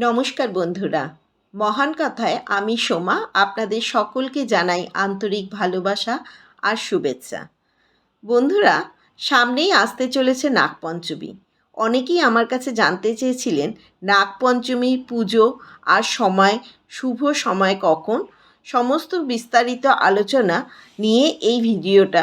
নমস্কার বন্ধুরা। মহান কথায় আমি সোমা, আপনাদের সকলকে জানাই আন্তরিক ভালোবাসা আর শুভেচ্ছা। বন্ধুরা, সামনেই আসতে চলেছে নাগপঞ্চমী। অনেকেই আমার কাছে জানতে চেয়েছিলেন নাগপঞ্চমী পুজো আর সময়, শুভ সময় কখন? সমস্ত বিস্তারিত আলোচনা নিয়ে এই ভিডিওটা।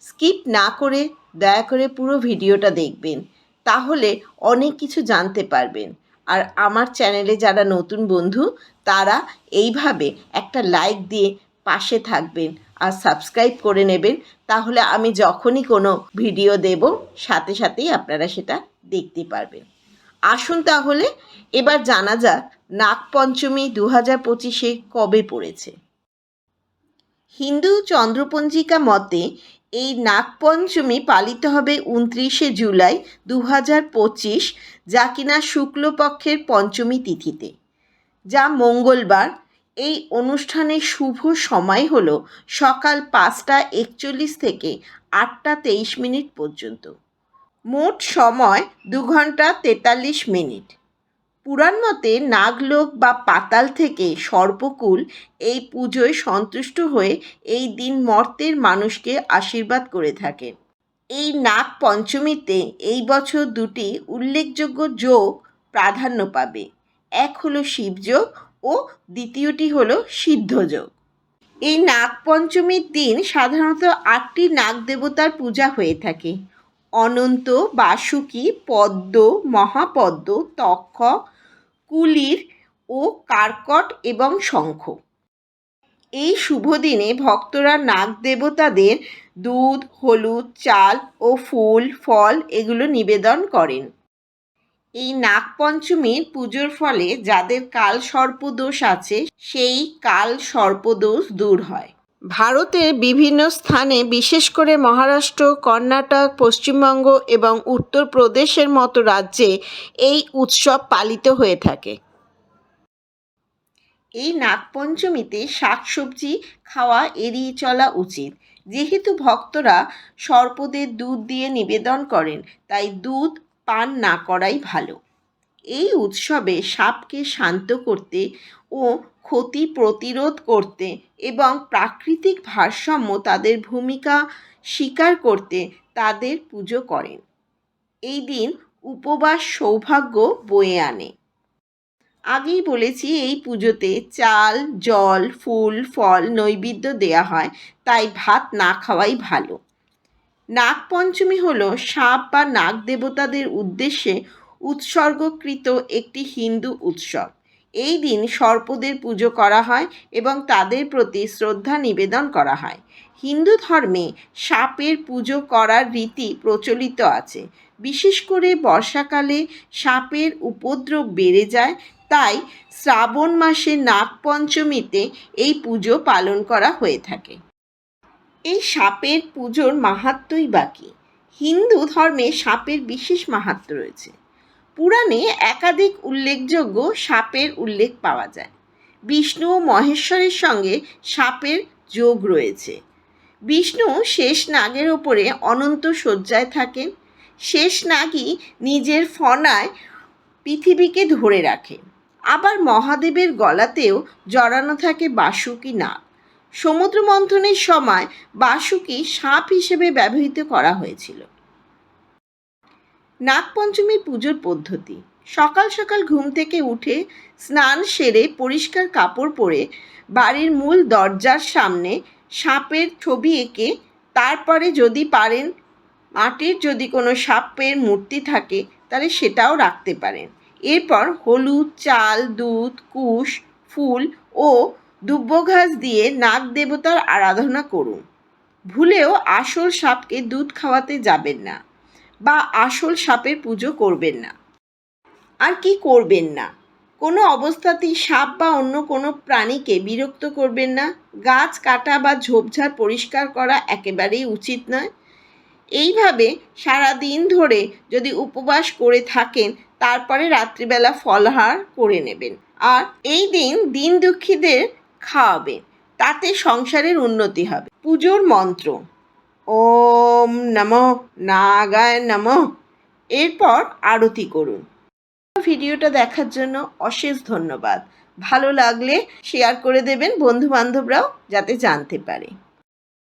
স্কিপ না করে, দয়া করে পুরো ভিডিওটা দেখবেন। তাহলে অনেক কিছু জানতে পারবেন। আর আমার চ্যানেলে যারা নতুন বন্ধু, তারা এইভাবে একটা লাইক দিয়ে পাশে থাকবেন আর সাবস্ক্রাইব করে নেবেন। তাহলে আমি যখনই কোনো ভিডিও দেব, সাথে সাথেই আপনারা সেটা দেখতে পারবেন। আসুন তাহলে, এবার জানা যাক নাগপঞ্চমী দু হাজার পঁচিশে কবে পড়েছে। হিন্দু চন্দ্রপঞ্জিকা মতে এই নাগপঞ্চমী পালিত হবে উনত্রিশে জুলাই দু হাজার পঁচিশ, যা কিনা শুক্লপক্ষের পঞ্চমী তিথিতে। যা মঙ্গলবার। এই অনুষ্ঠানের শুভ সময় হল সকাল পাঁচটা একচল্লিশ থেকে আটটা তেইশ মিনিট পর্যন্ত। মোট সময় দু ঘণ্টা তেতাল্লিশ মিনিট। পুরাণ মতে নাগলোক বা পাতাল থেকে সর্পকুল এই পুজোয় সন্তুষ্ট হয়ে এই দিন মর্তের মানুষকে আশীর্বাদ করে থাকেন এই নাগ পঞ্চমীতে এই বছর দুটি উল্লেখযোগ্য যোগ প্রাধান্য পাবে। এক হলো শিবযোগ ও দ্বিতীয়টি হলো সিদ্ধযোগ এই নাগ পঞ্চমীর দিন সাধারণত আটটি নাগ দেবতার পূজা হয়ে থাকে। অনন্ত, বাসুকী, পদ্ম, মহাপদ্ম, তক্ষ, কুলির ও কার্কট এবং শঙ্খ। এই শুভ দিনে ভক্তরা নাগ দেবতাদের দুধ, হলুদ, চাল ও ফুল, ফল এগুলো নিবেদন করেন। এই নাগপঞ্চমীর পুজোর ফলে যাদের কাল সর্পদোষ আছে, সেই কাল সর্পদোষ দূর হয়। ভারতের বিভিন্ন স্থানে বিশেষ করে মহারাষ্ট্র, কর্ণাটক, পশ্চিমবঙ্গ এবং উত্তরপ্রদেশের মতো রাজ্যে এই উৎসব পালিত হয়ে থাকে। এই নাগপঞ্চমীতে শাকসবজি খাওয়া এড়িয়ে চলা উচিত। যেহেতু ভক্তরা সর্পদের দুধ দিয়ে নিবেদন করেন, তাই দুধ পান না করাই ভালো। এই উৎসবে সাপকে শান্ত করতে ও ক্ষতি প্রতিরোধ করতে এবং প্রাকৃতিক ভারসাম্য তাদের ভূমিকা স্বীকার করতে তাদের পুজো করেন। এই দিন উপবাস সৌভাগ্য বয়ে আনে। আগেই বলেছি এই পুজোতে চাল, জল, ফুল, ফল, নৈবেদ্য দেয়া হয়, তাই ভাত না খাওয়াই ভালো। নাগপঞ্চমী হলো সাপ বা নাগ দেবতাদের উদ্দেশ্যে উৎসর্গকৃত একটি হিন্দু উৎসব। এই দিন সর্পদের পুজো করা হয় এবং তাদের প্রতি শ্রদ্ধা নিবেদন করা হয়। হিন্দু ধর্মে সাপের পুজো করার রীতি প্রচলিত আছে। বিশেষ করে বর্ষাকালে সাপের উপদ্রব বেড়ে যায়, তাই শ্রাবণ মাসে নাগপঞ্চমীতে এই পুজো পালন করা হয়ে থাকে। এই সাপের পুজোর মাহাত্মই বাকি হিন্দু ধর্মে সাপের বিশেষ মাহাত্ম রয়েছে। পুরাণে একাধিক উল্লেখযোগ্য সাপের উল্লেখ পাওয়া যায়। বিষ্ণু ও মহেশ্বরের সঙ্গে সাপের যোগ রয়েছে। বিষ্ণু শেষ নাগের ওপরে অনন্ত শয্যায় থাকেন। শেষ নাগই নিজের ফনায় পৃথিবীকে ধরে রাখে। আবার মহাদেবের গলাতেও জড়ানো থাকে বাসুকি নাগ। সমুদ্র মন্থনের সময় বাসুকি সাপ হিসেবে ব্যবহৃত করা হয়েছিল। নাগপঞ্চমীর পুজোর পদ্ধতি। সকাল সকাল ঘুম থেকে উঠে স্নান সেরে পরিষ্কার কাপড় পরে বাড়ির মূল দরজার সামনে সাপের ছবি এঁকে তারপরে যদি পারেন, মাটির যদি কোনো সাপের মূর্তি থাকে, তাহলে সেটাও রাখতে পারেন। এরপর হলুদ, চাল, দুধ, কুশ, ফুল ও দুব্বঘাস দিয়ে নাগ দেবতার আরাধনা করুন। ভুলেও আসল সাপকে দুধ খাওয়াতে যাবেন না। বা আসল সাপের পুজো করবেন না। আর কি করবেন না? কোনো অবস্থাতেই সাপ বা অন্য কোনো প্রাণীকে বিরক্ত করবেন না। গাছ কাটা বা ঝোপঝাড় পরিষ্কার করা একেবারেই উচিত নয়। এইভাবে সারা দিন ধরে যদি উপবাস করে থাকেন, তারপরে রাত্রিবেলা ফলহার করে নেবেন। আর এই দিন দিন দুঃখীদের খাওয়াবেন। তাতে সংসারের উন্নতি হবে। পুজোর মন্ত্র। ওম নম নাগায় নম। এরপর আরতি করুন। ভিডিওটা দেখার জন্য অশেষ ধন্যবাদ। ভালো লাগলে শেয়ার করে দেবেন বন্ধু বান্ধবরাও যাতে জানতে পারে।